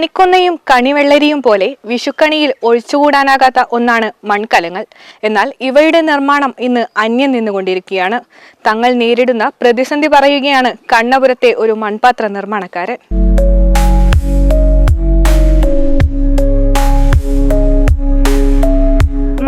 കണിക്കൊന്നയും കണിവെള്ളരിയും പോലെ വിഷുക്കണിയിൽ ഒഴിച്ചുകൂടാനാകാത്ത ഒന്നാണ് മൺകലങ്ങൾ. എന്നാൽ ഇവയുടെ നിർമ്മാണം ഇന്ന് അന്യം നിന്നുകൊണ്ടിരിക്കുകയാണ്. തങ്ങൾ നേരിടുന്ന പ്രതിസന്ധി പറയുകയാണ് കണ്ണപുരത്തെ ഒരു മൺപാത്ര നിർമ്മാണക്കാരൻ.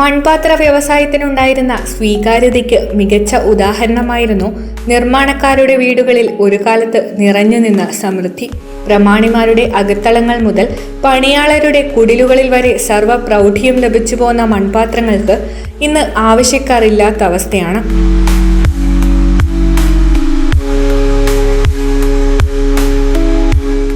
മൺപാത്ര വ്യവസായത്തിനുണ്ടായിരുന്ന സ്വീകാര്യതയ്ക്ക് മികച്ച ഉദാഹരണമായിരുന്നു നിർമ്മാണക്കാരുടെ വീടുകളിൽ ഒരു കാലത്ത് നിറഞ്ഞു നിന്ന സമൃദ്ധി. പ്രമാണിമാരുടെ അകത്തളങ്ങൾ മുതൽ പണിയാളരുടെ കുടിലുകളിൽ വരെ സർവ പ്രൗഢിയും ലഭിച്ചു പോന്ന മൺപാത്രങ്ങൾക്ക് ഇന്ന് ആവശ്യക്കാരില്ലാത്ത അവസ്ഥയാണ്.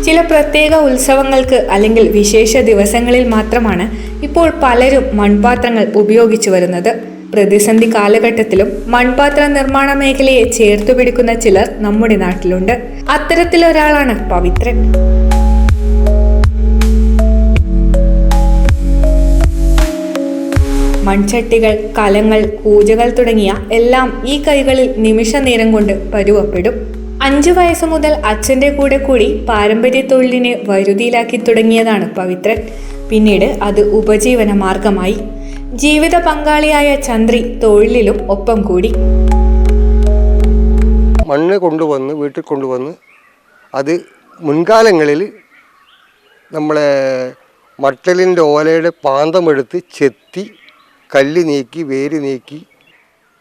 ചില പ്രത്യേക ഉത്സവങ്ങൾക്ക് അല്ലെങ്കിൽ വിശേഷ ദിവസങ്ങളിൽ മാത്രമാണ് ഇപ്പോൾ പലരും മൺപാത്രങ്ങൾ ഉപയോഗിച്ചു വരുന്നത്. പ്രതിസന്ധി കാലഘട്ടത്തിലും മൺപാത്ര നിർമ്മാണ മേഖലയെ ചേർത്തു പിടിക്കുന്ന ചിലർ നമ്മുടെ നാട്ടിലുണ്ട്. അത്തരത്തിലൊരാളാണ് പവിത്രൻ. മൺചട്ടികൾ കലങ്ങൾ കൂജകൾ തുടങ്ങിയ എല്ലാം ഈ കൈകളിൽ നിമിഷ നേരം കൊണ്ട് പരുവപ്പെടും. അഞ്ചു വയസ്സ് മുതൽ അച്ഛന്റെ കൂടെ കൂടി പാരമ്പര്യ തൊഴിലിനെ വരുതിയിലാക്കി തുടങ്ങിയതാണ് പവിത്രൻ. പിന്നീട് അത് ഉപജീവന മാർഗമായി. ജീവിത പങ്കാളിയായ ചന്ദ്രി തൊഴിലിലും ഒപ്പം കൂടി. മണ്ണ് കൊണ്ടുവന്ന് വീട്ടിൽ കൊണ്ടുവന്ന് അത് മുൻകാലങ്ങളിൽ നമ്മളെ മട്ടലിന്റെ ഓലയുടെ പാന്തമെടുത്ത് ചെത്തി കല്ല് നീക്കി വേര് നീക്കി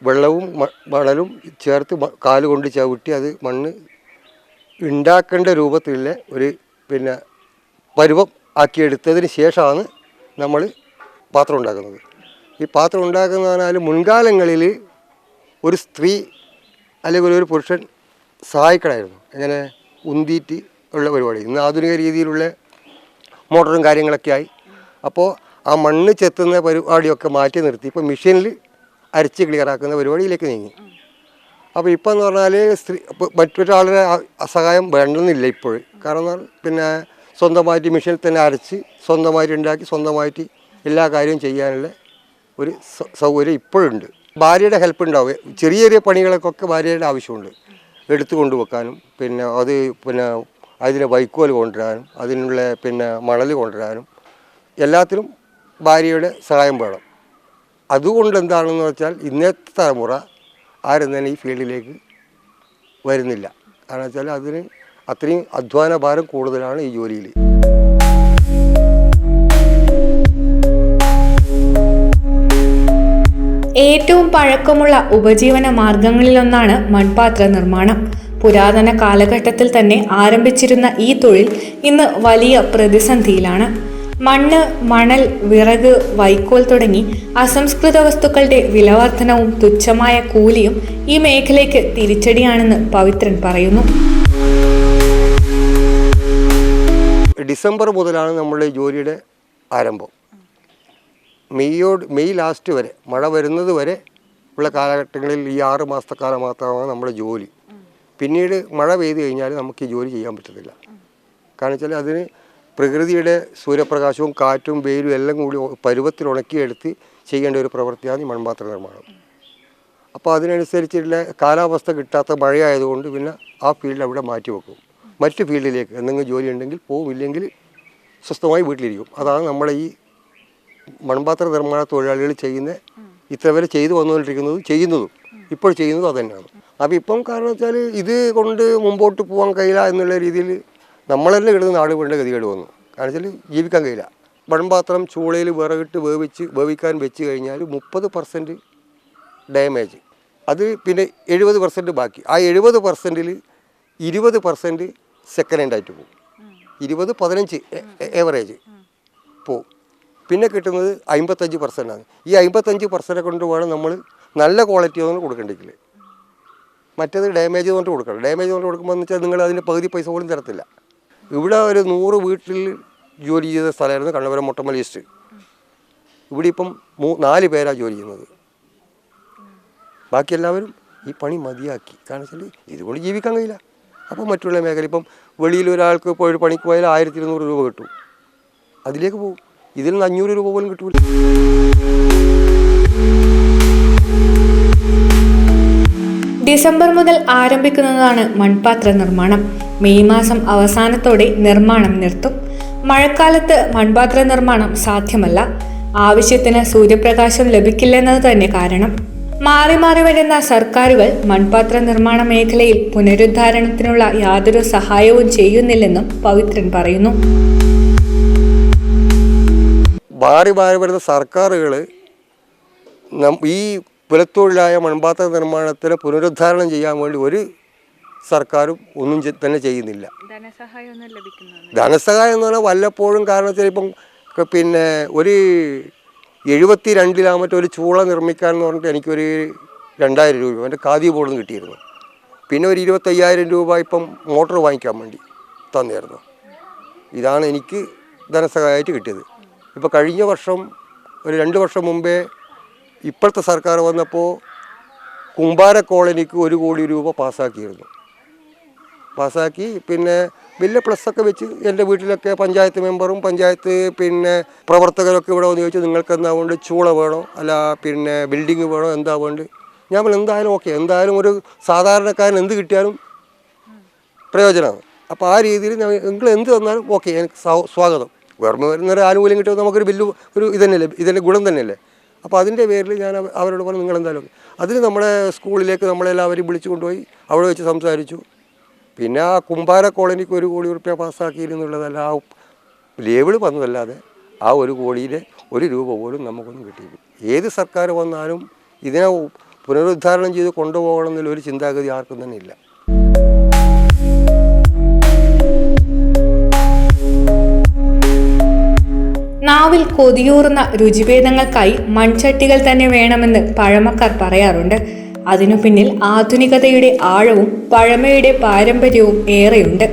വെള്ളവും വളലും ചേർത്ത് കാലുകൊണ്ട് കാൽ കൊണ്ട് ചവിട്ടി അത് മണ്ണ് ഉണ്ടാക്കേണ്ട രൂപത്തിലുള്ള ഒരു പിന്നെ പരുവം ആക്കിയെടുത്തതിന് ശേഷമാണ് നമ്മൾ പാത്രം ഉണ്ടാക്കുന്നത്. ഈ പാത്രം ഉണ്ടാക്കുന്ന പറഞ്ഞാൽ മുൻകാലങ്ങളിൽ ഒരു സ്ത്രീ അല്ലെങ്കിൽ ഒരു പുരുഷൻ സഹായിക്കണമായിരുന്നു. എങ്ങനെ ഉന്തിറ്റി ഉള്ള പരിപാടി. ഇന്ന് ആധുനിക രീതിയിലുള്ള മോട്ടറും കാര്യങ്ങളൊക്കെ ആയി അപ്പോൾ ആ മണ്ണ് ചെത്തുന്ന പരിപാടിയൊക്കെ മാറ്റി നിർത്തി. ഇപ്പോൾ മെഷീനിൽ അരച്ച് ക്ലിയറാക്കുന്ന പരിപാടിയിലേക്ക് നീങ്ങി. അപ്പോൾ ഇപ്പം എന്ന് പറഞ്ഞാൽ സ്ത്രീ മറ്റൊരാളുടെ സഹായം വേണമെന്നില്ല ഇപ്പോൾ. കാരണം പിന്നെ സ്വന്തമായിട്ട് മെഷീനിൽ തന്നെ അരച്ച് സ്വന്തമായിട്ട് ഉണ്ടാക്കി സ്വന്തമായിട്ട് എല്ലാ കാര്യവും ചെയ്യാനുള്ള ഒരു സൗകര്യം ഇപ്പോഴുണ്ട്. ഭാര്യയുടെ ഹെൽപ്പ് ഉണ്ടാവും. ചെറിയ ചെറിയ പണികൾക്കൊക്കെ ഭാര്യയുടെ ആവശ്യമുണ്ട്. എടുത്തു കൊണ്ടുവെക്കാനും പിന്നെ അത് പിന്നെ അതിന് വൈക്കോൽ കൊണ്ടുവരാനും അതിനുള്ള പിന്നെ മണൽ കൊണ്ടുവരാനും എല്ലാത്തിനും ഭാര്യയുടെ സഹായം വേണം. അതുകൊണ്ട് എന്താണെന്ന് വെച്ചാൽ ഇന്നത്തെ തലമുറ ആരും തന്നെ ഈ ഫീൽഡിലേക്ക് വരുന്നില്ല. കാരണം വെച്ചാൽ അതിന് അത്രയും അധ്വാന ഭാരം കൂടുതലാണ് ഈ ജോലിയിൽ. ഏറ്റവും പഴക്കമുള്ള ഉപജീവന മാർഗങ്ങളിലൊന്നാണ് മൺപാത്ര നിർമ്മാണം. പുരാതന കാലഘട്ടത്തിൽ തന്നെ ആരംഭിച്ചിരുന്ന ഈ തൊഴിൽ ഇന്ന് വലിയ പ്രതിസന്ധിയിലാണ്. മണ്ണ് മണൽ വിറക് വൈക്കോൽ തുടങ്ങി അസംസ്കൃത വസ്തുക്കളുടെ വിലവർധനവും തുച്ഛമായ കൂലിയും ഈ മേഖലയ്ക്ക് തിരിച്ചടിയാണെന്ന് പവിത്രൻ പറയുന്നു. ഡിസംബർ മുതലാണ് നമ്മളുടെ ജോലിയുടെ ആരംഭം. മെയ്യോട് മെയ് ലാസ്റ്റ് വരെ മഴ വരുന്നത് വരെ ഉള്ള കാലഘട്ടങ്ങളിൽ ഈ ആറ് മാസത്തെ കാലം മാത്രമാണ് നമ്മുടെ ജോലി. പിന്നീട് മഴ പെയ്തു കഴിഞ്ഞാൽ നമുക്ക് ഈ ജോലി ചെയ്യാൻ പറ്റത്തില്ല. കാരണം വെച്ചാൽ അതിന് പ്രകൃതിയുടെ സൂര്യപ്രകാശവും കാറ്റും വെയിലും എല്ലാം കൂടി പരുവത്തിൽ ഉണക്കിയെടുത്ത് ചെയ്യേണ്ട ഒരു പ്രവൃത്തിയാണ് ഈ മൺപാത്ര നിർമ്മാണം. അപ്പോൾ അതിനനുസരിച്ചുള്ള കാലാവസ്ഥ കിട്ടാത്ത മഴയായതുകൊണ്ട് പിന്നെ ആ ഫീൽഡ് അവിടെ മാറ്റി വെക്കും മറ്റ് ഫീൽഡിലേക്ക് എന്തെങ്കിലും ജോലി ഉണ്ടെങ്കിൽ പോവും ഇല്ലെങ്കിൽ സ്വസ്ഥമായി വീട്ടിലിരിക്കും. അതാണ് നമ്മുടെ ഈ മൺപാത്ര നിർമ്മാണ തൊഴിലാളികൾ ചെയ്യുന്ന ഇത്ര വരെ ചെയ്തു വന്നുകൊണ്ടിരിക്കുന്നതും ചെയ്യുന്നതും. ഇപ്പോൾ ചെയ്യുന്നതും അതുതന്നെയാണ് അപ്പോൾ ഇപ്പം കാരണം വെച്ചാൽ ഇത് കൊണ്ട് മുമ്പോട്ട് പോകാൻ കഴിയില്ല എന്നുള്ള രീതിയിൽ നമ്മളെല്ലാം കിടന്ന് നാട് വീണ്ട ഗതികേട് വന്നു. കാരണം വെച്ചാൽ ജീവിക്കാൻ കഴിയില്ല. മൺപാത്രം ചൂളയിൽ വിറകിട്ട് വേവിച്ച് വേവിക്കാൻ വെച്ച് കഴിഞ്ഞാൽ മുപ്പത് പെർസെന്റ് ഡാമേജ് അത് പിന്നെ എഴുപത് പെർസെന്റ് ബാക്കി. ആ എഴുപത് പെർസെന്റിൽ ഇരുപത് പെർസെന്റ് സെക്കൻഡ് ഹാൻഡ് ആയിട്ട് പോകും ഇരുപത് പതിനഞ്ച് ഏവറേജ് പോവും. പിന്നെ കിട്ടുന്നത് അമ്പത്തഞ്ച് ആണ്. ഈ അമ്പത്തഞ്ച് പെർസെന്റ് കൊണ്ട് വേണം നമ്മൾ നല്ല ക്വാളിറ്റി ഒന്നും കൊടുക്കേണ്ടെങ്കിൽ മറ്റേത് ഡാമേജ് കൊണ്ട് കൊടുക്കണം ഡാമേജ് കൊണ്ട് കൊടുക്കുമ്പോൾ എന്ന് വെച്ചാൽ നിങ്ങൾ അതിന്റെ പകുതി പൈസ പോലും തരത്തില്ല. ഇവിടെ ഒരു നൂറ് വീട്ടിൽ ജോലി ചെയ്ത സ്ഥലമായിരുന്നു കണ്ണപുരം മുട്ടമ്മൽ ഈസ്റ്റ്. ഇവിടെ ഇപ്പം മൂ നാല് പേരാണ് ജോലി ചെയ്യുന്നത്. ബാക്കി എല്ലാവരും ഈ പണി മതിയാക്കി. കാരണം വെച്ചാൽ ഇതുകൊണ്ട് ജീവിക്കാൻ കഴിയില്ല. അപ്പോൾ മറ്റുള്ള മേഖല ഇപ്പം വെളിയിൽ ഒരാൾക്ക് ഇപ്പോൾ ഒരു പണിക്ക് പോയാൽ ആയിരത്തി ഇരുന്നൂറ് രൂപ കിട്ടും. അതിലേക്ക് പോകും. ഇതിൽ നിന്ന് അഞ്ഞൂറ് രൂപ പോലും കിട്ടൂല. ഡിസംബർ മുതൽ ആരംഭിക്കുന്നതാണ് മൺപാത്ര നിർമ്മാണം. മെയ് മാസം അവസാനത്തോടെ നിർമ്മാണം നിർത്തും. മഴക്കാലത്ത് മൺപാത്ര നിർമ്മാണം സാധ്യമല്ല. ആവശ്യത്തിന് സൂര്യപ്രകാശം ലഭിക്കില്ലെന്നത് തന്നെ കാരണം. മാറി മാറി വരുന്ന സർക്കാരുകൾ മൺപാത്ര നിർമ്മാണ മേഖലയിൽ പുനരുദ്ധാരണത്തിനുള്ള യാതൊരു സഹായവും ചെയ്യുന്നില്ലെന്നും പവിത്രൻ പറയുന്നു. മാറി മാറി വരുന്ന സർക്കാരുകൾ ഈ പുലത്തൊഴിലായ മൺപാത്ര നിർമ്മാണത്തിന് പുനരുദ്ധാരണം ചെയ്യാൻ വേണ്ടി ഒരു സർക്കാരും ഒന്നും തന്നെ ചെയ്യുന്നില്ല. ധനസഹായം എന്ന് പറഞ്ഞാൽ വല്ലപ്പോഴും കാരണത്തിൽ ഇപ്പം പിന്നെ ഒരു എഴുപത്തി രണ്ടിലാമത്തെ ഒരു ചൂള നിർമ്മിക്കാൻ എന്ന് പറഞ്ഞിട്ട് എനിക്കൊരു രണ്ടായിരം രൂപ എന്റെ ബോർഡിൽ നിന്ന് കിട്ടിയിരുന്നു. പിന്നെ ഒരു ഇരുപത്തയ്യായിരം രൂപ ഇപ്പം മോട്ടോർ വാങ്ങിക്കാൻ വേണ്ടി തന്നിരുന്നു ഇതാണ് എനിക്ക് ധനസഹായമായിട്ട് കിട്ടിയത്. ഇപ്പോൾ കഴിഞ്ഞ വർഷം ഒരു രണ്ട് വർഷം മുമ്പേ ഇപ്പോഴത്തെ സർക്കാർ വന്നപ്പോൾ കുമ്പാര കോളനിക്ക് ഒരു കോടി രൂപ പാസ്സാക്കിയിരുന്നു. പാസ്സാക്കി പിന്നെ വലിയ പ്ലസ്സൊക്കെ വെച്ച് എന്റെ വീട്ടിലൊക്കെ പഞ്ചായത്ത് മെമ്പറും പഞ്ചായത്ത് പിന്നെ പ്രവർത്തകരൊക്കെ ഇവിടെ വന്ന് ചോദിച്ചു നിങ്ങൾക്ക് എന്താ ചൂള വേണോ? അല്ല പിന്നെ ബിൽഡിങ് വേണോ? എന്താ വേണ്ട ഞാൻ പറഞ്ഞു എന്തായാലും ഓക്കെ എന്തായാലും ഒരു സാധാരണക്കാരൻ എന്ത് കിട്ടിയാലും പ്രയോജനമാണ്. അപ്പോൾ ആ രീതിയിൽ നിങ്ങൾ എന്ത് തന്നാലും ഓക്കെ എനിക്ക് സ്വാഗതം. വെറുതെ വരുന്നൊരു ആനുകൂല്യം കിട്ടുമ്പോൾ നമുക്കൊരു ബില്ല് ഒരു ഇതന്നെയല്ലേ ഇതിന്റെ ഗുണം തന്നെയല്ലേ? അപ്പോൾ അതിന്റെ പേരിൽ ഞാൻ അവരോട് പറഞ്ഞു നിങ്ങൾ എന്തായാലും അതിന് നമ്മുടെ സ്കൂളിലേക്ക് നമ്മളെല്ലാവരും വിളിച്ചു കൊണ്ടുപോയി അവിടെ വെച്ച് സംസാരിച്ചു. പിന്നെ ആ കുമ്പാര കോളനിക്ക് ഒരു കോടി റുപ്യ പാസ്സാക്കിയിരുന്നുള്ളതല്ല ആ ലേബിൾ വന്നതല്ലാതെ ആ ഒരു കോടിയിലെ ഒരു രൂപ പോലും നമുക്കൊന്നും കിട്ടിയില്ല. ഏത് സർക്കാർ വന്നാലും ഇതിനെ പുനരുദ്ധാരണം ചെയ്ത് കൊണ്ടുപോകണം എന്നുള്ള ഒരു ചിന്താഗതി ആർക്കും തന്നെ ഇല്ല. നാവിൽ കൊതിയൂറുന്ന രുചിഭേദങ്ങൾക്കായി മൺചട്ടികൾ തന്നെ വേണമെന്ന് പഴമക്കാർ പറയാറുണ്ട്. അതിനു പിന്നിൽ ആധുനികതയുടെ ആഴവും പഴമയുടെ പാരമ്പര്യവും ഏറെയുണ്ട്.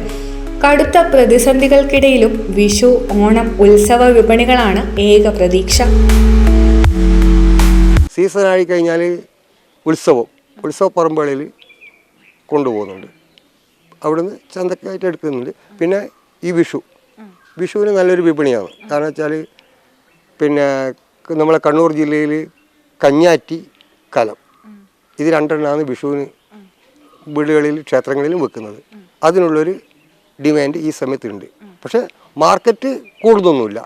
കടുത്ത പ്രതിസന്ധികൾക്കിടയിലും വിഷു ഓണം ഉത്സവ വിപണികളാണ് ഏക പ്രതീക്ഷ. സീസൺ ആയി കഴിഞ്ഞാൽ ഉത്സവം ഉത്സവ പറമ്പുകളിൽ കൊണ്ടുപോകുന്നുണ്ട്. അവിടുന്ന് ചന്തക്കായിട്ട് എടുക്കുന്നുണ്ട്. പിന്നെ ഈ വിഷു. വിഷുവിന് നല്ലൊരു വിപണിയാണ്. കാരണം വെച്ചാൽ പിന്നെ നമ്മളെ കണ്ണൂർ ജില്ലയിൽ കഞ്ഞാറ്റി കലം. ഇത് രണ്ടെണ്ണമാണ് വിഷുവിന് വീടുകളിൽ ക്ഷേത്രങ്ങളിലും വെക്കുന്നത്. അതിനുള്ളൊരു ഡിമാൻഡ് ഈ സമയത്തുണ്ട്. പക്ഷേ മാർക്കറ്റ് കൂടുന്നൊന്നുമില്ല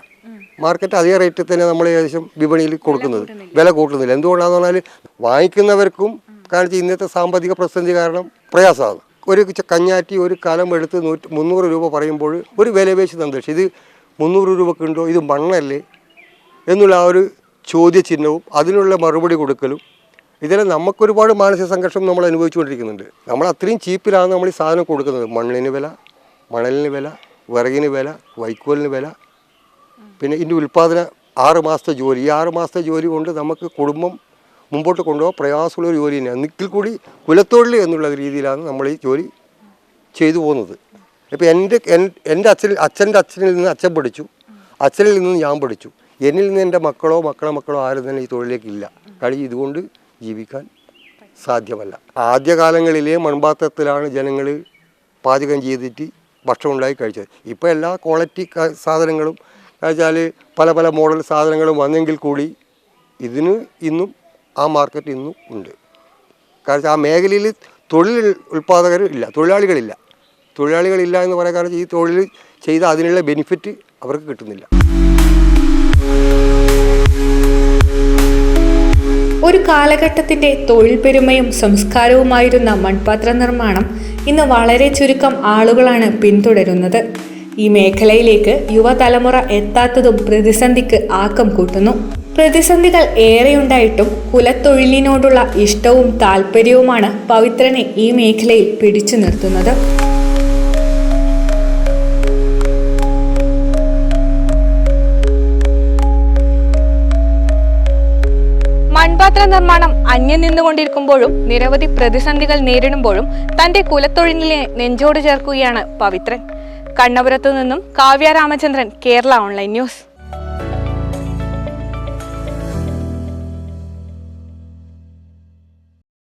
മാർക്കറ്റ് അതേ റേറ്റിൽ തന്നെ നമ്മൾ ഏകദേശം വിപണിയിൽ കൊടുക്കുന്നത്. വില കൂട്ടുന്നില്ല. എന്തുകൊണ്ടാണെന്ന് പറഞ്ഞാൽ വാങ്ങിക്കുന്നവർക്കും കാരണം ഇന്നത്തെ സാമ്പത്തിക പ്രതിസന്ധി കാരണം പ്രയാസമാണ്. ഒരു കഞ്ഞാറ്റി ഒരു കലം എടുത്ത് നൂറ്റി മുന്നൂറ് രൂപ പറയുമ്പോൾ ഒരു വില പേശി സന്തോഷം ഇത് മുന്നൂറ് രൂപക്കുണ്ടോ ഇത് മണ്ണല്ലേ? എന്നുള്ള ആ ഒരു ചോദ്യചിഹ്നവും അതിനുള്ള മറുപടി കൊടുക്കലും ഇതിൽ നമുക്കൊരുപാട് മാനസിക സംഘർഷം നമ്മൾ അനുഭവിച്ചുകൊണ്ടിരിക്കുന്നുണ്ട്. നമ്മൾ അത്രയും ചീപ്പിലാണ് നമ്മൾ ഈ സാധനം കൊടുക്കുന്നത്. മണ്ണിന് വില മണലിന് വില വിറകിന് വില വൈക്കോലിന് വില. പിന്നെ ഇതിന്റെ ഉൽപ്പാദന ആറ് മാസത്തെ ജോലി. ഈ ആറ് മാസത്തെ ജോലി കൊണ്ട് നമുക്ക് കുടുംബം മുമ്പോട്ട് കൊണ്ടുപോകാൻ പ്രയാസമുള്ള ഒരു ജോലി തന്നെയാണ്. നിക്കിൽ കൂടി കുലത്തൊഴിൽ എന്നുള്ള രീതിയിലാണ് നമ്മൾ ഈ ജോലി ചെയ്തു പോകുന്നത്. ഇപ്പോൾ എന്റെ എൻ- എന്റെ അച്ഛൻ അച്ഛന്റെ അച്ഛനിൽ നിന്ന് അച്ഛൻ പഠിച്ചു. അച്ഛനിൽ നിന്ന് ഞാൻ പഠിച്ചു. എന്നിൽ നിന്ന് എന്റെ മക്കളോ മക്കളെ മക്കളോ ആരും തന്നെ ഈ തൊഴിലേക്കില്ല കാര്യം ഇതുകൊണ്ട് ജീവിക്കാൻ സാധ്യമല്ല. ആദ്യകാലങ്ങളിലെ മൺപാത്രത്തിലാണ് ജനങ്ങൾ പാചകം ചെയ്തിട്ട് ഭക്ഷണം ഉണ്ടായി കഴിച്ചത്. ഇപ്പോൾ എല്ലാ ക്വാളിറ്റി സാധനങ്ങളും വെച്ചാൽ പല പല മോഡൽ സാധനങ്ങളും വന്നെങ്കിൽ കൂടി ഇതിന് ഇന്നും ആ മാർക്കറ്റ് ഇന്നും ഉണ്ട്. കാരണം ആ മേഖലയിൽ തൊഴിൽ ഉൽപ്പാദകർ ഇല്ല തൊഴിലാളികളില്ല. തൊഴിലാളികളില്ല എന്ന് പറയാൻ കാരണം ഈ തൊഴിൽ ചെയ്ത അതിനുള്ള ബെനിഫിറ്റ് അവർക്ക് കിട്ടുന്നില്ല. ഒരു കാലഘട്ടത്തിന്റെ തൊഴിൽ പെരുമയും സംസ്കാരവുമായിരുന്ന മൺപാത്ര നിർമ്മാണം ഇന്ന് വളരെ ചുരുക്കം ആളുകളാണ് പിന്തുടരുന്നത്. ഈ മേഖലയിലേക്ക് യുവതലമുറ എത്താത്തതും പ്രതിസന്ധിക്ക് ആക്കം കൂട്ടുന്നു. പ്രതിസന്ധികൾ ഏറെയുണ്ടായിട്ടും കുലത്തൊഴിലിനോടുള്ള ഇഷ്ടവും താല്പര്യവുമാണ് പവിത്രനെ ഈ മേഖലയിൽ പിടിച്ചു നിർത്തുന്നത്. മൺപാത്ര നിർമ്മാണം അന്യം നിന്നുകൊണ്ടിരിക്കുമ്പോഴും നിരവധി പ്രതിസന്ധികൾ നേരിടുമ്പോഴും തന്റെ കുലത്തൊഴിലിനെ നെഞ്ചോട് ചേർക്കുകയാണ് പവിത്രൻ. കണ്ണപുരത്തു നിന്നും കാവ്യ രാമചന്ദ്രൻ കേരള ഓൺലൈൻ ന്യൂസ്.